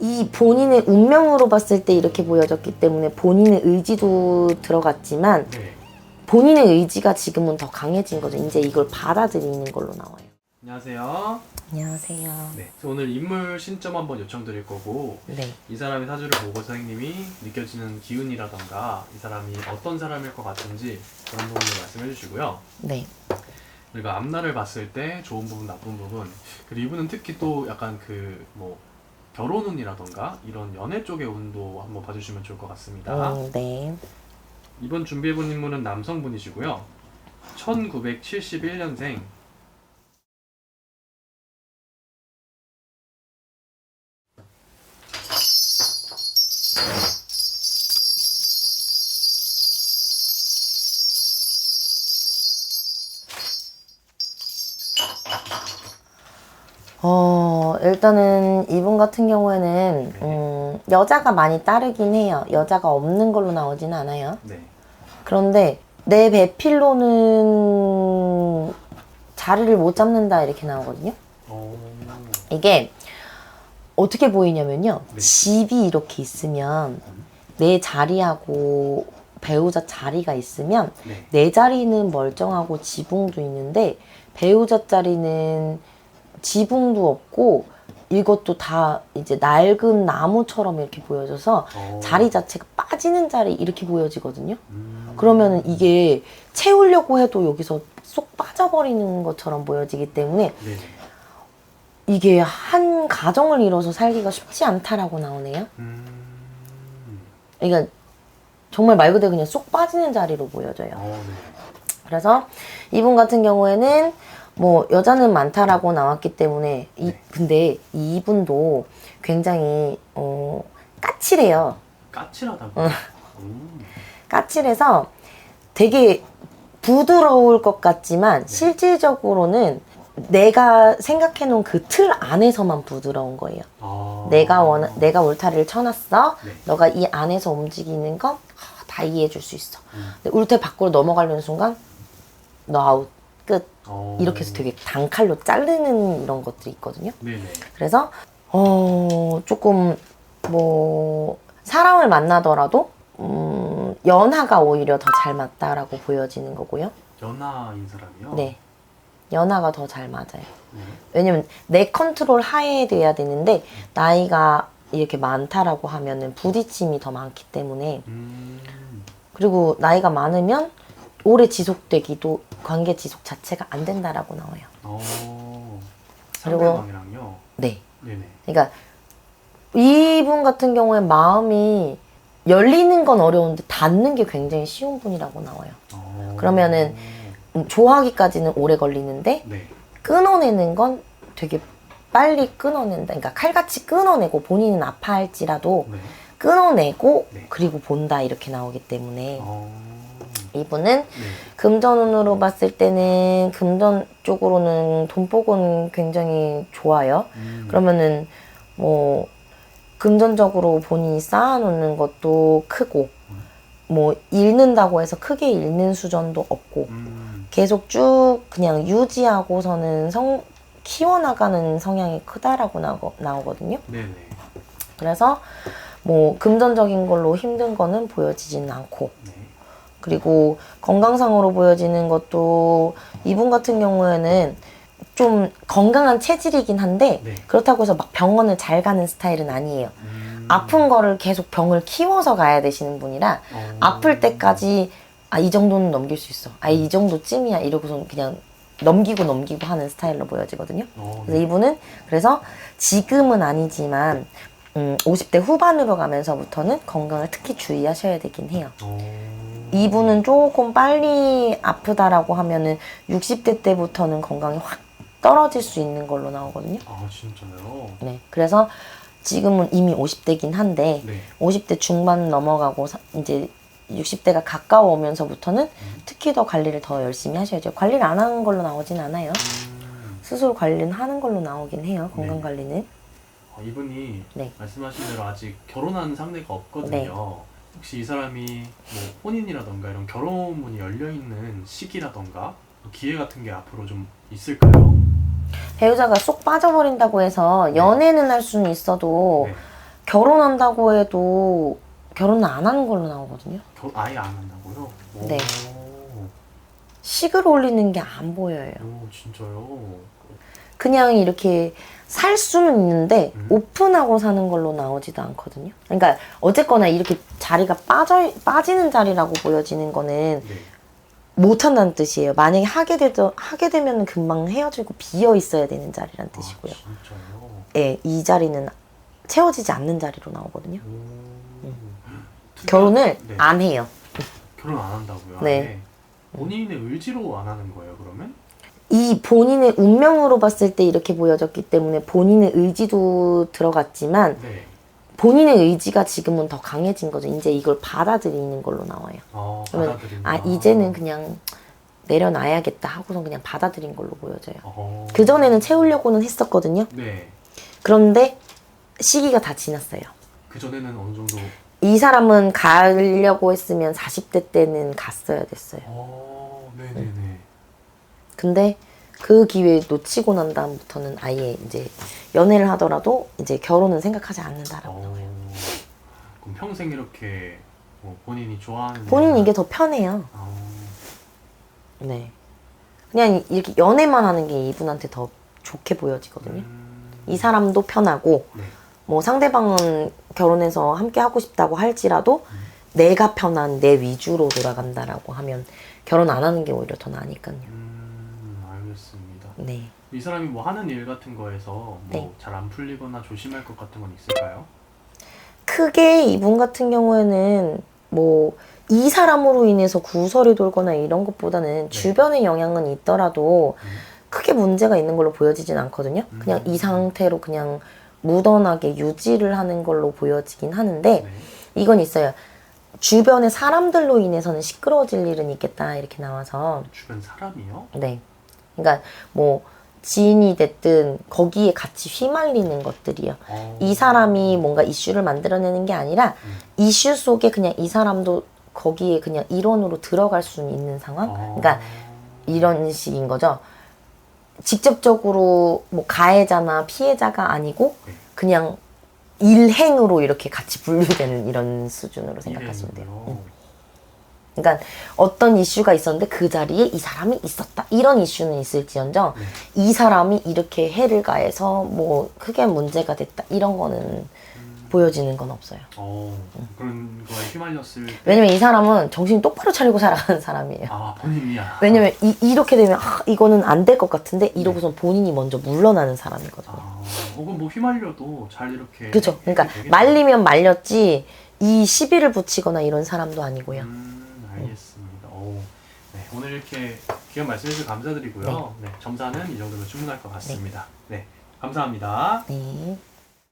이 본인의 운명으로 봤을 때 이렇게 보여졌기 때문에 본인의 의지도 들어갔지만 네. 본인의 의지가 지금은 더 강해진 거죠. 이제 이걸 받아들이는 걸로 나와요. 안녕하세요. 안녕하세요. 네. 그래서 오늘 인물 신점 한번 요청드릴 거고 네. 이 사람의 사주를 보고 선생님이 느껴지는 기운이라던가 이 사람이 어떤 사람일 것 같은지 그런 부분을 말씀해 주시고요. 네. 우리가 앞날을 봤을 때 좋은 부분, 나쁜 부분 그리고 이분은 특히 또 약간 그 뭐 결혼 운이라던가 이런 연애 쪽의 운도 한번 봐주시면 좋을 것 같습니다. 음, 네. 이번 준비해본 인물은 남성분이시고요. 1971년생 일단은 이분 같은 경우에는 음, 여자가 많이 따르긴 해요. 여자가 없는 걸로 나오진 않아요. 네. 그런데 내 배필로는 자리를 못 잡는다 이렇게 나오거든요. 어... 이게 어떻게 보이냐면요. 네. 집이 이렇게 있으면 내 자리하고 배우자 자리가 있으면 네. 내 자리는 멀쩡하고 지붕도 있는데 배우자 자리는 지붕도 없고 이것도 다 이제 낡은 나무처럼 이렇게 보여져서 어... 자리 자체가 빠지는 자리 이렇게 보여지거든요. 음... 그러면은 이게 채우려고 해도 여기서 쏙 빠져버리는 것처럼 보여지기 때문에 네. 이게 한 가정을 이뤄서 살기가 쉽지 않다라고 나오네요. 음... 그러니까 정말 말 그대로 그냥 쏙 빠지는 자리로 보여져요. 어, 네. 그래서 이분 같은 경우에는 뭐 여자는 많다라고 나왔기 때문에 이 네. 근데 이분도 굉장히 어 까칠해요. 까칠하다고. 어. 음. 까칠해서 되게 부드러울 것 같지만 네. 실질적으로는 내가 생각해 놓은 그 틀 안에서만 부드러운 거예요. 아... 내가 원 내가 울타리를 쳐놨어. 네. 너가 이 안에서 움직이는 건다 이해해 줄 수 있어. 음. 근데 울타리 밖으로 넘어가려는 순간 너 아웃 끝 어... 이렇게 해서 되게 단칼로 자르는 이런 것들이 있거든요. 네네. 그래서 어 조금 뭐 사람을 만나더라도 음, 연하가 오히려 더 잘 맞다라고 보여지는 거고요. 연하인 사람이요? 네. 연하가 더 잘 맞아요. 네. 왜냐면 내 컨트롤 하에 돼야 되는데 나이가 이렇게 많다라고 하면은 부딪힘이 더 많기 때문에 음... 그리고 나이가 많으면 오래 지속되기도 관계 지속 자체가 안 된다라고 나와요. 어... 그리고- 상대방이랑요? 네. 네네. 그러니까 이분 같은 경우에 마음이 열리는 건 어려운데 닫는 게 굉장히 쉬운 분이라고 나와요. 어... 그러면은 음, 좋아하기까지는 오래 걸리는데 네. 끊어내는 건 되게 빨리 끊어낸다. 그러니까 칼같이 끊어내고 본인은 아파할지라도 네. 끊어내고 네. 그리고 본다 이렇게 나오기 때문에 어... 이분은 네. 금전운으로 봤을 때는 금전 쪽으로는 돈복은 굉장히 좋아요. 음... 그러면은 뭐 금전적으로 본인이 쌓아놓는 것도 크고 뭐 잃는다고 해서 크게 잃는 수준도 없고 음... 계속 쭉 그냥 유지하고서는 성 키워나가는 성향이 크다라고 나오, 나오거든요. 네네. 그래서 뭐 금전적인 걸로 힘든 거는 보여지지는 않고 네. 그리고 건강상으로 보여지는 것도 이분 같은 경우에는 좀 건강한 체질이긴 한데 네. 그렇다고 해서 막 병원을 잘 가는 스타일은 아니에요. 음... 아픈 거를 계속 병을 키워서 가야 되시는 분이라 어... 아플 때까지 아 이 정도는 넘길 수 있어. 아 이 정도쯤이야 이러고서 그냥 넘기고 넘기고 하는 스타일로 보여지거든요. 어, 그래서 이분은 그래서 지금은 아니지만 음, 50대 후반으로 가면서부터는 건강을 특히 주의하셔야 되긴 해요. 어... 이분은 조금 빨리 아프다라고 하면은 60대 때부터는 건강이 확 떨어질 수 있는 걸로 나오거든요. 아 진짜요? 네. 그래서 지금은 이미 50대긴 한데 네. 50대 중반 넘어가고 사- 이제 60대가 가까워오면서부터는 음. 특히 더 관리를 더 열심히 하셔야죠. 관리를 안 하는 걸로 나오진 않아요. 음... 스스로 관리는 하는 걸로 나오긴 해요. 건강 네. 관리는. 어, 이분이 네. 말씀하신 대로 아직 결혼한 상대가 없거든요. 네. 혹시 이 사람이 뭐 혼인이라던가 이런 결혼 문이 열려 있는 시기라던가 뭐 기회 같은 게 앞으로 좀 있을까요? 배우자가 쏙 빠져버린다고 해서 연애는 할 수는 있어도 네. 결혼한다고 해도 결혼은 안 하는 걸로 나오거든요. 결 아예 안 한다고요? 오. 네. 식을 올리는 게 안 보여요. 오 진짜요? 그냥 이렇게 살 수는 있는데 음. 오픈하고 사는 걸로 나오지도 않거든요. 그러니까 어쨌거나 이렇게 자리가 빠져 빠지는 자리라고 보여지는 거는 네. 못 한다는 뜻이에요. 만약에 하게 되도 하게 되면 금방 헤어지고 비어 있어야 되는 자리란 뜻이고요. 아, 진짜요? 예, 이 자리는 채워지지 않는 자리로 나오거든요. 오. 특이한- 결혼을 네. 안 해요. 결혼 안 한다고요? 네. 아예? 본인의 의지로 안 하는 거예요 그러면? 이 본인의 운명으로 봤을 때 이렇게 보여졌기 때문에 본인의 의지도 들어갔지만 네. 본인의 의지가 지금은 더 강해진 거죠. 이제 이걸 받아들이는 걸로 나와요. 아 그러면 받아들인다. 아 이제는 그냥 내려놔야겠다 하고선 그냥 받아들인 걸로 보여져요. 어. 그 전에는 채우려고는 했었거든요. 네. 그런데 시기가 다 지났어요. 그 전에는 어느 정도. 이 사람은 가려고 했으면 40대 때는 갔어야 됐어요. 어. 네네네. 근데 그 기회 놓치고 난 다음부터는 아예 이제 연애를 하더라도 이제 결혼은 생각하지 않는다라고. 어. 그럼 평생 이렇게 뭐 본인이 좋아하는. 본인 이게 더 편해요. 어. 네. 그냥 이렇게 연애만 하는 게 이분한테 더 좋게 보여지거든요. 음. 이 사람도 편하고 네. 뭐 상대방은 결혼해서 함께 하고 싶다고 할지라도 음. 내가 편한 내 위주로 돌아간다라고 하면 결혼 안 하는 게 오히려 더 나으니까요. 음. 네. 이 사람이 뭐 하는 일 같은 거에서 네. 뭐 잘 안 풀리거나 조심할 것 같은 건 있을까요? 크게 이분 같은 경우에는 뭐 이 사람으로 인해서 구설이 돌거나 이런 것보다는 주변의 영향은 있더라도 음. 크게 문제가 있는 걸로 보여지진 않거든요. 그냥 음. 이 상태로 그냥 무던하게 유지를 하는 걸로 보여지긴 하는데 네. 이건 있어요. 주변의 사람들로 인해서는 시끄러워질 일은 있겠다 이렇게 나와서 주변 사람이요? 네. 그러니까 뭐 지인이 됐든 거기에 같이 휘말리는 것들이요. 어. 이 사람이 뭔가 이슈를 만들어내는 게 아니라 음. 이슈 속에 그냥 이 사람도 거기에 그냥 일원으로 들어갈 수 있는 상황. 어. 그러니까 이런 식인 거죠. 직접적으로 뭐 가해자나 피해자가 아니고 네. 그냥 일행으로 이렇게 같이 분류되는 이런 수준으로 생각하시면 돼요. 음. 그러니까 어떤 이슈가 있었는데 그 자리에 이 사람이 있었다. 이런 이슈는 있을지언정 네. 이 사람이 이렇게 해를 가해서 뭐 크게 문제가 됐다. 이런 거는 음. 보여지는 건 없어요. 어, 그런 거에 휘말렸을 때. 왜냐면 이 사람은 정신 똑바로 차리고 살아가는 사람이에요. 아, 본인이야. 왜냐면 이, 렇게 되면 아, 이거는 안 될 것 같은데 이러고선 본인이 먼저 물러나는 사람이거든요. 아, 혹은 뭐 휘말려도 잘 이렇게. 그죠? 그러니까 되겠네요. 말리면 말렸지 이 시비를 붙이거나 이런 사람도 아니고요. 음, 이렇게 귀한 말씀 해주셔서 감사드리고요. 네. 점사는 이 정도면 충분할 것 같습니다. 네, 감사합니다. 네.